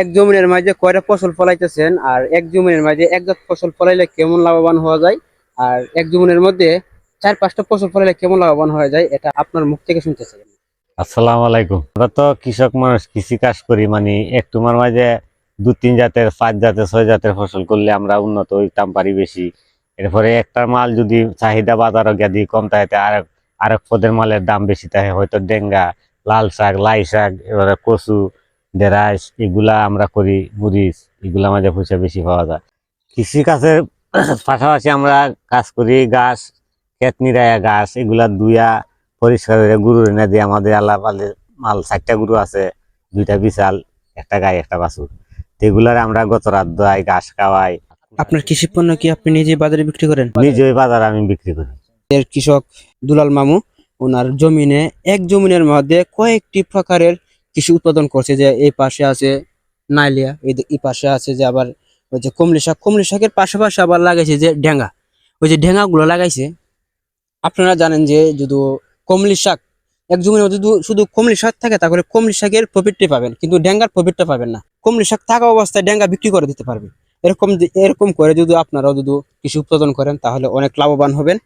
এক জমিনের মাঝে কয়টা ফসল ফলাইতেছেন? আর এক জমিনের মাঝে এক জাত ফসল ফলাইলে কেমন লাভবান হওয়া যায়? আর এক জমিনের মধ্যে চার পাঁচটা ফসল ফলাইলে কেমন লাভবান হওয়া যায়? এটা আপনার মুখ থেকে শুনতে চাই। আসসালামু আলাইকুম। আমরা তো কৃষক মানুষ, কৃষি কাজ করি মানে একটু মাঝে দু তিন জাতের, পাঁচ জাতের, ছয় জাতের ফসল করলে আমরা উন্নত হইতাম, পারি বেশি। এরপরে একটা মাল যদি চাহিদা বাজারও গিয়ে কম থাকে আরেক আরেক পদের মালের দাম বেশি থাকে হয়তো ডেঙ্গা লাল শাক লাই শাক এবারে কচু ডেরাইস এগুলা আমরা করি মরিচ এগুলা মাঝে পয়সা বেশি পাওয়া যায়। কৃষি কাজের পাশাপাশি আমরা কাজ করি গাছ ক্ষেত নিরায়া গাছ এগুলা দুইয়া পরিষ্কার করে গরু এনে দিয়ে আমাদের আল্লাহ পালে মাল চারটা গরু আছে দুইটা বিশাল একটা গাই একটা বাছুর। এগুলার আমরা গত রাত দোয়াই ঘাস খাওয়াই। আপনার কৃষি পণ্য কি আপনি নিজে বাজারে বিক্রি করেন? নিজে বাজার আমি বিক্রি করি। এর কৃষক দুলাল মামু ওনার জমিনে এক জমিনের মধ্যে কয়েকটি প্রকারের কৃষি উৎপাদন করছে যে এই পাশে আছে নাইলিয়া, এই পাশে আছে যে আবার ওই যে কমলি শাক। কমলি শাকের পাশাপাশি আবার লাগাইছে যে ঢেঙ্গা ওই যে ঢেঙ্গা গুলো লাগাইছে। আপনারা জানেন যে যদি কমলি শাক, এক জমির যদি শুধু কমলি শাক থাকে, তাহলে কমলি শাকের প্রফিটটি পাবেন। কিন্তু ডেঙ্গার প্রফিটটা পাবেন না। কমলি শাক থাকা অবস্থায় ডেঙ্গা বিক্রি করে দিতে পারবে। এরকম এরকম করে যদি আপনারাও যদি কৃষি উৎপাদন করেন, তাহলে অনেক লাভবান হবেন।